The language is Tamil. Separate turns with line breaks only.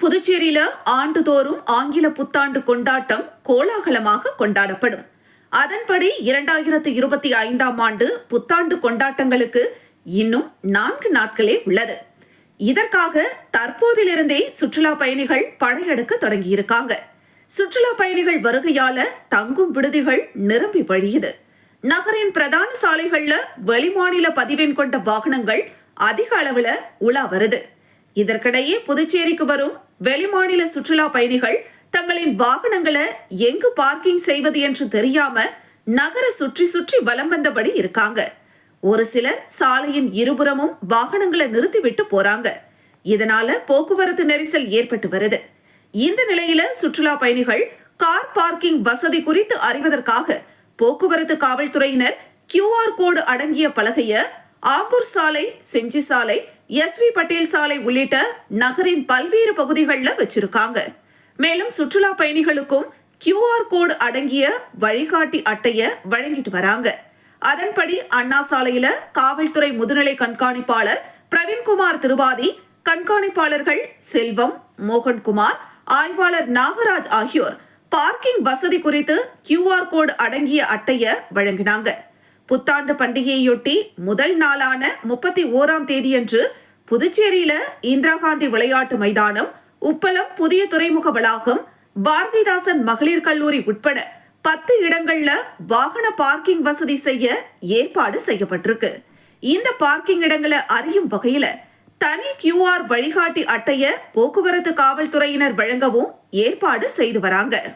புதுச்சேரியில ஆண்டுதோறும் ஆங்கில புத்தாண்டு கொண்டாட்டம் கோலாகலமாக கொண்டாடப்படும். அதன்படி இரண்டாயிரத்து இருபத்தி ஐந்தாம் ஆண்டு புத்தாண்டு கொண்டாட்டங்களுக்கு இன்னும் நான்கு நாட்களே உள்ளது. இதற்காக தற்போதிலிருந்தே சுற்றுலா பயணிகள் படையெடுக்க தொடங்கியிருக்காங்க. சுற்றுலா பயணிகள் வருகையால தங்கும் விடுதிகள் நிரம்பி வழியுது. நகரின் பிரதான சாலைகள்ல வெளிமாநில பதிவெண் கொண்ட வாகனங்கள் அதிக அளவுல உலா வருது. இதற்கிடையே புதுச்சேரிக்கு வரும் வெளிமாநில சுற்றுலா பயணிகள் தங்களின் வாகனங்களை எங்கு பார்க்கிங் செய்வது என்று தெரியாம நகர சுற்றி சுற்றி வலம் வந்தபடி இருக்காங்க. ஒரு சிலர் சாலையின் இருபுறமும் வாகனங்களை நிறுத்திவிட்டு போறாங்க. இதனால போக்குவரத்து நெரிசல் ஏற்பட்டு வருது. இந்த நிலையில சுற்றுலா பயணிகள் கார் பார்க்கிங் வசதி குறித்து அறிவதற்காக போக்குவரத்து காவல்துறையினர் கியூஆர் கோடு அடங்கிய பலகைய ஆம்பூர் சாலை செஞ்சி சாலை எஸ் வி பட்டேல் சாலை உள்ளிட்ட நகரின் பல்வேறு பகுதிகளில் வச்சிருக்காங்க. மேலும் சுற்றுலா பயணிகளுக்கும் கியூஆர் கோடு அடங்கிய வழிகாட்டி அட்டையை வழங்கிட்டு வராங்க. அதன்படி அண்ணா சாலையில காவல்துறை முதுநிலை கண்காணிப்பாளர் பிரவீன்குமார் திருவாதி கண்காணிப்பாளர்கள் செல்வம் மோகன்குமார் ஆய்வாளர் நாகராஜ் ஆகியோர் பார்க்கிங் வசதி குறித்து கியூஆர் கோடு அடங்கிய அட்டையை வழங்கினாங்க. புத்தாண்டு பண்டிகையொட்டி முதல் நாளான முப்பத்தி ஓராம் தேதியன்று புதுச்சேரியில இந்திரா காந்தி விளையாட்டு மைதானம் உப்பளம் புதிய துறைமுக வளாகம் பாரதிதாசன் மகளிர் கல்லூரி உட்பட பத்து இடங்கள்ல வாகன பார்க்கிங் வசதி செய்ய ஏற்பாடு செய்யப்பட்டிருக்கு. இந்த பார்க்கிங் இடங்களை அறியும் வகையில தனி கியூஆர் வழிகாட்டி அட்டைய போக்குவரத்து காவல்துறையினர் வழங்கவும் ஏற்பாடு செய்து வராங்க.